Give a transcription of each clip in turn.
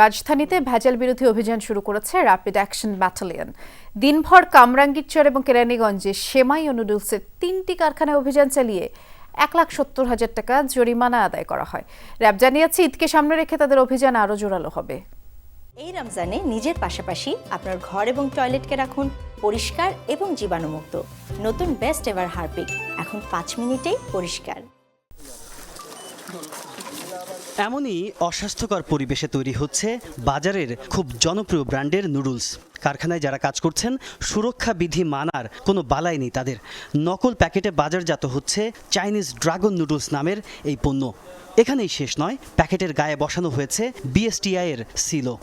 রাজধানীতে ভেজাল বিরোধী অভিযান শুরু করেছে র্যাপিড অ্যাকশন ব্যাটালিয়ন দিনভর কামরাঙ্গীরচর এবং কেরানীগঞ্জে সেমাই ও নুডলসের তিনটি কারখানায় অভিযান চালিয়ে এক লাখ সত্তর হাজার টাকা জরিমানা আদায় করা হয়। র্যাব জানিয়েছে, ঈদকে সামনে রেখে তাদের অভিযান আরও জোরালো হবে। এই রমজানে নিজের পাশাপাশি আপনার ঘর এবং টয়লেটকে রাখুন পরিষ্কার এবং জীবাণুমুক্ত। নতুন বেস্ট এভার হারপিক, এখন পাঁচ মিনিটেই পরিষ্কার। এমনই অস্বাস্থ্যকর পরিবেশে তৈরি হচ্ছে বাজারের খুব জনপ্রিয় ব্র্যান্ডের নুডলস। কারখানায় যারা কাজ করছেন, সুরক্ষা বিধি মানার কোনো বালাই নেই তাদের। নকল প্যাকেটে বাজারজাত হচ্ছে চাইনিজ ড্রাগন নুডলস নামের এই পণ্য। এখানেই শেষ নয়, প্যাকেটের গায়ে বসানো হয়েছে বিএসটিআই এর সিলো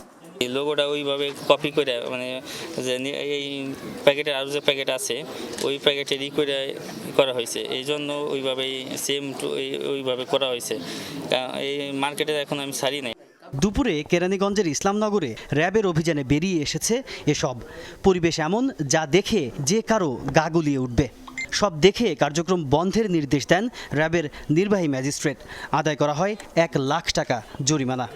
এই লোগোটা ওইভাবে কপি করে মানে যে এই প্যাকেটের আরও যে প্যাকেট আছে, ওই প্যাকেটেরই করে করা হয়েছে। এই জন্য ওইভাবেই সেম টু ওইভাবে করা হয়েছে। এই মার্কেটে এখন আমি ছাড়ি নাই। দুপুরে কেরানীগঞ্জের ইসলামনগরে র্যাবের অভিযানে বেরিয়ে এসেছে এসব। পরিবেশ এমন যা দেখে যে কারও গা গুলিয়ে উঠবে। সব দেখে কার্যক্রম বন্ধের নির্দেশ দেন র্যাবের নির্বাহী ম্যাজিস্ট্রেট। আদায় করা হয় এক লাখ টাকা জরিমানা।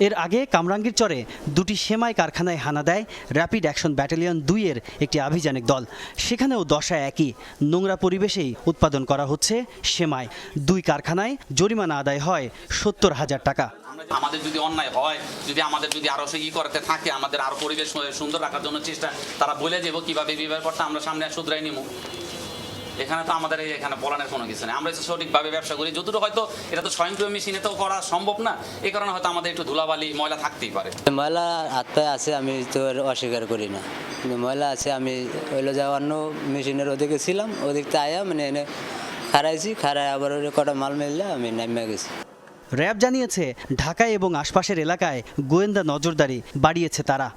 এর আগে কামরাঙ্গীর চরে দুটি সেমাই কারখানায় হানা দেয় র্যাপিড অ্যাকশন ব্যাটালিয়ন দুইয়ের একটি আভিযানিক দল। সেখানেও দশা একই। নোংরা পরিবেশেই উৎপাদন করা হচ্ছে সেমাই। দুই কারখানায় জরিমানা আদায় হয় সত্তর হাজার টাকা। আমাদের যদি অন্যায় হয়, যদি আমাদের যদি আরও সে ই করতে থাকে, আমাদের আরও পরিবেশ সুন্দর রাখার জন্য চেষ্টা, তারা বলে দেবো কীভাবে বিবাহ করতে আমরা সামনে শুধরাই নিব এখানে তো আমাদের এই এখানে বলানোর কোনো কিছু নেই। আমরা হচ্ছে সঠিকভাবে ব্যবসা করি। যতটুকু হয়তো এটা তো স্বয়ংক্রিয় মেশিনে তো করা সম্ভব না। এই কারণে হয়তো আমাদের একটু ধুলাবালি ময়লা থাকতেই পারে। ময়লা আত্মায় আছে আমি তো আর অস্বীকার করি না। কিন্তু ময়লা আছে আমি ওইলো যা অন্য মেশিনের ওদিকে ছিলাম ওদিকতে আয়া মানে এনে খারাইছি খারাই আবার ওই কটা মাল মিললে আমি নামিয়ে গেছি। র্যাব জানিয়েছে ঢাকায় এবং আশপাশের এলাকায় গোয়েন্দা নজরদারি বাড়িয়েছে তারা।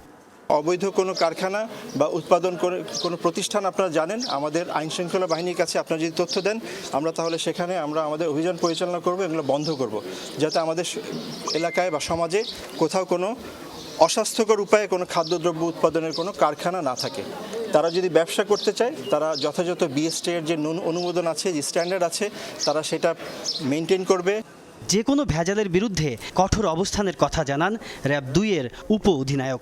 অবৈধ কোনো কারখানা বা উৎপাদন করে কোনো প্রতিষ্ঠান আপনারা জানেন, আমাদের আইন শৃঙ্খলা বাহিনীর কাছে আপনারা যদি তথ্য দেন, আমরা তাহলে সেখানে আমরা আমাদের অভিযান পরিচালনা করব, এগুলো বন্ধ করব। যাতে আমাদের এলাকায় বা সমাজে কোথাও কোনো অস্বাস্থ্যকর উপায়ে কোনো খাদ্যদ্রব্য উৎপাদনের কোনো কারখানা না থাকে। তারা যদি ব্যবসা করতে চায়, তারা যথাযথ বিএসটি এর যে নুন- অনুমোদন আছে, যে স্ট্যান্ডার্ড আছে, তারা সেটা মেনটেন করবে। যে কোনো ভেজালের বিরুদ্ধে কঠোর অবস্থানের কথা জানান র্যাব দুইয়ের উপ অধিনায়ক